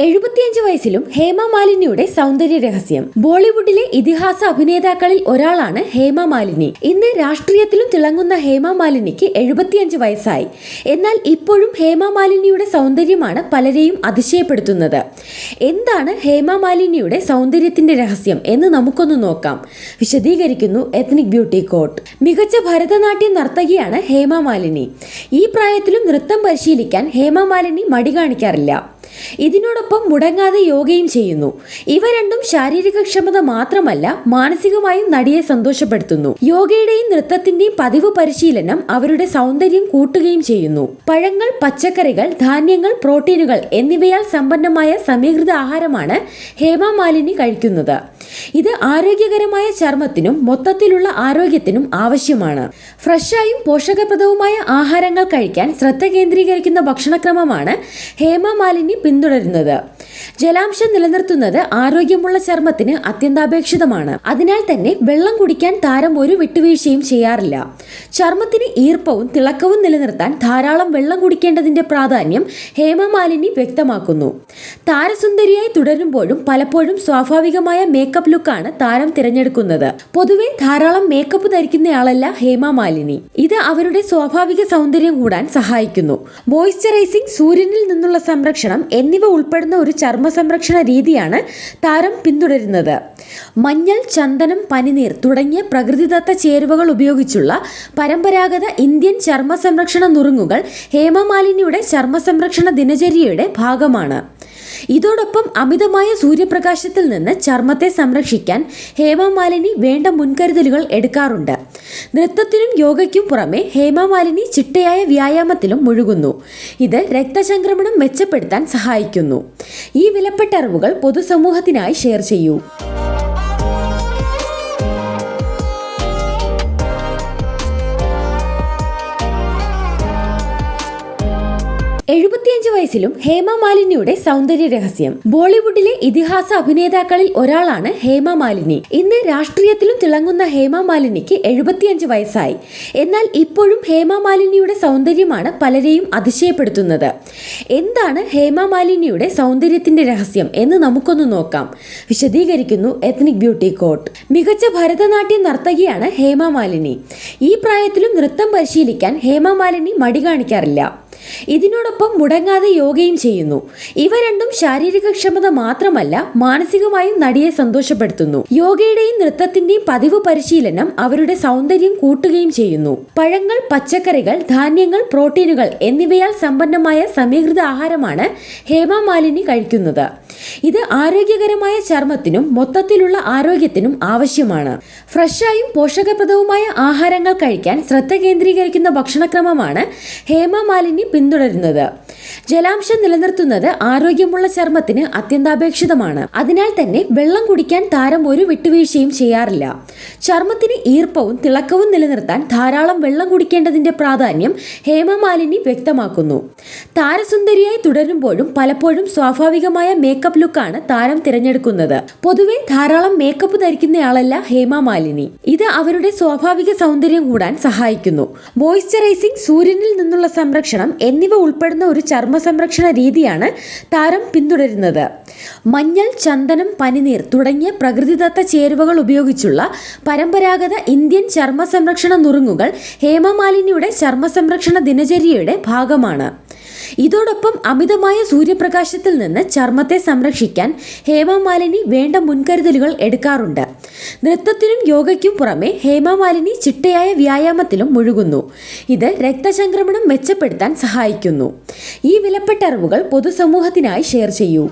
എഴുപത്തിയഞ്ച് വയസ്സിലും ഹേമ മാലിനിയുടെ സൗന്ദര്യ രഹസ്യം. ബോളിവുഡിലെ ഇതിഹാസ അഭിനേതാക്കളിൽ ഒരാളാണ് ഹേമ മാലിനി. ഇന്ന് രാഷ്ട്രീയത്തിലും തിളങ്ങുന്ന ഹേമ മാലിനിക്ക് എഴുപത്തിയഞ്ച് വയസ്സായി. എന്നാൽ ഇപ്പോഴും ഹേമ മാലിനിയുടെ സൗന്ദര്യമാണ് പലരെയും അതിശയപ്പെടുത്തുന്നത്. എന്താണ് ഹേമ മാലിനിയുടെ സൗന്ദര്യത്തിന്റെ രഹസ്യം എന്ന് നമുക്കൊന്ന് നോക്കാം. വിശദീകരിക്കുന്നു എത്നിക് ബ്യൂട്ടി കോട്ട്. മികച്ച ഭരതനാട്യം നർത്തകിയാണ് ഹേമ മാലിനി. ഈ പ്രായത്തിലും നൃത്തം പരിശീലിക്കാൻ ഹേമ മാലിനി മടി കാണിക്കാറില്ല. ഇതിനോടൊപ്പം മുടങ്ങാതെ യോഗയും ചെയ്യുന്നു. ഇവ രണ്ടും ശാരീരിക ക്ഷമത മാത്രമല്ല മാനസികമായും നടിയെ സന്തോഷപ്പെടുത്തുന്നു. യോഗയുടെയും നൃത്തത്തിന്റെയും പതിവ് പരിശീലനം അവരുടെ സൗന്ദര്യം കൂട്ടുകയും ചെയ്യുന്നു. പഴങ്ങൾ പച്ചക്കറികൾ ധാന്യങ്ങൾ പ്രോട്ടീനുകൾ എന്നിവയാൽ സമ്പന്നമായ സമീകൃത ആഹാരമാണ് ഹേമ മാലിനി കഴിക്കുന്നത്. ഇത് ആരോഗ്യകരമായ ചർമ്മത്തിനും മൊത്തത്തിലുള്ള ആരോഗ്യത്തിനും ആവശ്യമാണ്. ഫ്രഷായും പോഷകപ്രദവുമായ ആഹാരങ്ങൾ കഴിക്കാൻ ശ്രദ്ധ കേന്ദ്രീകരിക്കുന്ന ഭക്ഷണക്രമമാണ് ഹേമ മാലിനി പിന്തുടരുന്നത്. ജലാംശം നിലനിർത്തുന്നത് ആരോഗ്യമുള്ള ചർമ്മത്തിന് അത്യന്താപേക്ഷിതമാണ്. അതിനാൽ തന്നെ വെള്ളം കുടിക്കാൻ താരം ഒരു വിട്ടുവീഴ്ചയും ചെയ്യാറില്ല. ചർമ്മത്തിന് ഈർപ്പവും തിളക്കവും നിലനിർത്താൻ ധാരാളം വെള്ളം കുടിക്കേണ്ടതിന്റെ പ്രാധാന്യം ഹേമമാലിനി വ്യക്തമാക്കുന്നു. താരസുന്ദരിയായി തുടരുമ്പോഴും പലപ്പോഴും സ്വാഭാവികമായ മേക്കപ്പ് ലുക്കാണ് താരം തിരഞ്ഞെടുക്കുന്നത്. പൊതുവെ ധാരാളം മേക്കപ്പ് ധരിക്കുന്നയാളല്ല ഹേമമാലിനി ഇത് അവരുടെ സ്വാഭാവിക സൗന്ദര്യം കൂടാൻ സഹായിക്കുന്നു. മോയ്സ്ചറൈസിംഗ് സൂര്യനിൽ നിന്നുള്ള സംരക്ഷണം എന്നിവ ഉൾപ്പെടുന്ന ഒരു ചർമ്മ സംരക്ഷണ രീതിയാണ് താരം പിന്തുടരുന്നത്. മഞ്ഞൾ ചന്ദനം പനിനീർ തുടങ്ങിയ പ്രകൃതിദത്ത ചേരുവകൾ ഉപയോഗിച്ചുള്ള പരമ്പരാഗത ഇന്ത്യൻ ചർമ്മ സംരക്ഷണ നുറുങ്ങുകൾ ഹേമമാലിനിയുടെ ചർമ്മ സംരക്ഷണ ദിനചര്യയുടെ ഭാഗമാണ്. ഇതോടൊപ്പം അമിതമായ സൂര്യപ്രകാശത്തിൽ നിന്ന് ചർമ്മത്തെ സംരക്ഷിക്കാൻ ഹേമമാലിനി വേണ്ട മുൻകരുതലുകൾ എടുക്കാറുണ്ട്. നൃത്തത്തിനും യോഗയ്ക്കും പുറമെ ഹേമമാലിനി ചിട്ടയായ വ്യായാമത്തിലും മുഴുകുന്നു. ഇത് രക്തചംക്രമണം മെച്ചപ്പെടുത്താൻ സഹായിക്കുന്നു. ഈ വിലപ്പെട്ട അറിവുകൾ പൊതുസമൂഹത്തിനായി ഷെയർ ചെയ്യൂ. എഴുപത്തിയഞ്ച് വയസ്സിലും ഹേമ മാലിനിയുടെ സൗന്ദര്യ രഹസ്യം. ബോളിവുഡിലെ ഇതിഹാസ അഭിനേതാക്കളിൽ ഒരാളാണ് ഹേമ മാലിനി. ഇന്ന് രാഷ്ട്രീയത്തിലും തിളങ്ങുന്ന ഹേമ മാലിനിക്ക് എഴുപത്തിയഞ്ച് വയസ്സായി. എന്നാൽ ഇപ്പോഴും ഹേമ മാലിനിയുടെ സൗന്ദര്യമാണ് പലരെയും അതിശയപ്പെടുത്തുന്നത്. എന്താണ് ഹേമ മാലിനിയുടെ സൗന്ദര്യത്തിന്റെ രഹസ്യം എന്ന് നമുക്കൊന്ന് നോക്കാം. വിശദീകരിക്കുന്നു എത്നിക് ബ്യൂട്ടി കോട്ട്. മികച്ച ഭരതനാട്യ നർത്തകിയാണ് ഹേമ മാലിനി. ഈ പ്രായത്തിലും നൃത്തം പരിശീലിക്കാൻ ഹേമ മാലിനി മടി കാണിക്കാറില്ല. ഇതിനോടൊപ്പം മുടങ്ങാതെ യോഗയും ചെയ്യുന്നു. ഇവ രണ്ടും ശാരീരിക ക്ഷമത മാത്രമല്ല മാനസികമായും നടിയെ സന്തോഷപ്പെടുത്തുന്നു. യോഗയുടെയും നൃത്തത്തിന്റെയും പതിവ് പരിശീലനം അവരുടെ സൗന്ദര്യം കൂട്ടുകയും ചെയ്യുന്നു. പഴങ്ങൾ പച്ചക്കറികൾ ധാന്യങ്ങൾ പ്രോട്ടീനുകൾ എന്നിവയാൽ സമ്പന്നമായ സമീകൃത ആഹാരമാണ് ഹേമ മാലിനി കഴിക്കുന്നത്. ഇത് ആരോഗ്യകരമായ ചർമ്മത്തിനും മൊത്തത്തിലുള്ള ആരോഗ്യത്തിനും ആവശ്യമാണ്. ഫ്രഷായും പോഷകപ്രദവുമായ ആഹാരങ്ങൾ കഴിക്കാൻ ശ്രദ്ധ കേന്ദ്രീകരിക്കുന്ന ഭക്ഷണക്രമമാണ് ഹേമ പിന്തുടരുന്നത്. ജലാംശം നിലനിർത്തുന്നത് ആരോഗ്യമുള്ള ചർമ്മത്തിന് അത്യന്താപേക്ഷിതമാണ്. അതിനാൽ തന്നെ വെള്ളം കുടിക്കാൻ താരം ഒരു വിട്ടുവീഴ്ചയും ചെയ്യാറില്ല. ചർമ്മത്തിന് ഈർപ്പവും തിളക്കവും നിലനിർത്താൻ ധാരാളം വെള്ളം കുടിക്കേണ്ടതിന്റെ പ്രാധാന്യം ഹേമമാലിനി വ്യക്തമാക്കുന്നു. താരസുന്ദരിയായി തുടരുമ്പോഴും പലപ്പോഴും സ്വാഭാവികമായ മേക്കപ്പ് ലുക്കാണ് താരം തിരഞ്ഞെടുക്കുന്നത്. പൊതുവെ ധാരാളം മേക്കപ്പ് ധരിക്കുന്നയാളല്ല ഹേമമാലിനി. ഇത് അവരുടെ സ്വാഭാവിക സൗന്ദര്യം കൂടാൻ സഹായിക്കുന്നു. മോയ്സ്ചറൈസിംഗ് സൂര്യനിൽ നിന്നുള്ള സംരക്ഷണം എന്നിവ ഉൾപ്പെടുന്ന ഒരു ചർമ്മ സംരക്ഷണ രീതിയാണ് താരം പിന്തുടരുന്നത്. മഞ്ഞൾ ചന്ദനം പനിനീർ തുടങ്ങിയ പ്രകൃതിദത്ത ചേരുവകൾ ഉപയോഗിച്ചുള്ള പരമ്പരാഗത ഇന്ത്യൻ ചർമ്മ സംരക്ഷണ നുറുങ്ങുകൾ ഹേമമാലിനിയുടെ ചർമ്മ സംരക്ഷണ ദിനചര്യയുടെ ഭാഗമാണ്. ഇതോടൊപ്പം അമിതമായ സൂര്യപ്രകാശത്തിൽ നിന്ന് ചർമ്മത്തെ സംരക്ഷിക്കാൻ ഹേമമാലിനി വേണ്ട മുൻകരുതലുകൾ എടുക്കാറുണ്ട്. നൃത്തത്തിനും യോഗയ്ക്കും പുറമെ ഹേമമാലിനി ചിട്ടയായ വ്യായാമത്തിലും മുഴുകുന്നു. ഇത് രക്തചംക്രമണം മെച്ചപ്പെടുത്താൻ സഹായിക്കുന്നു. ഈ വിലപ്പെട്ട അറിവുകൾ പൊതുസമൂഹത്തിനായി ഷെയർ ചെയ്യൂ.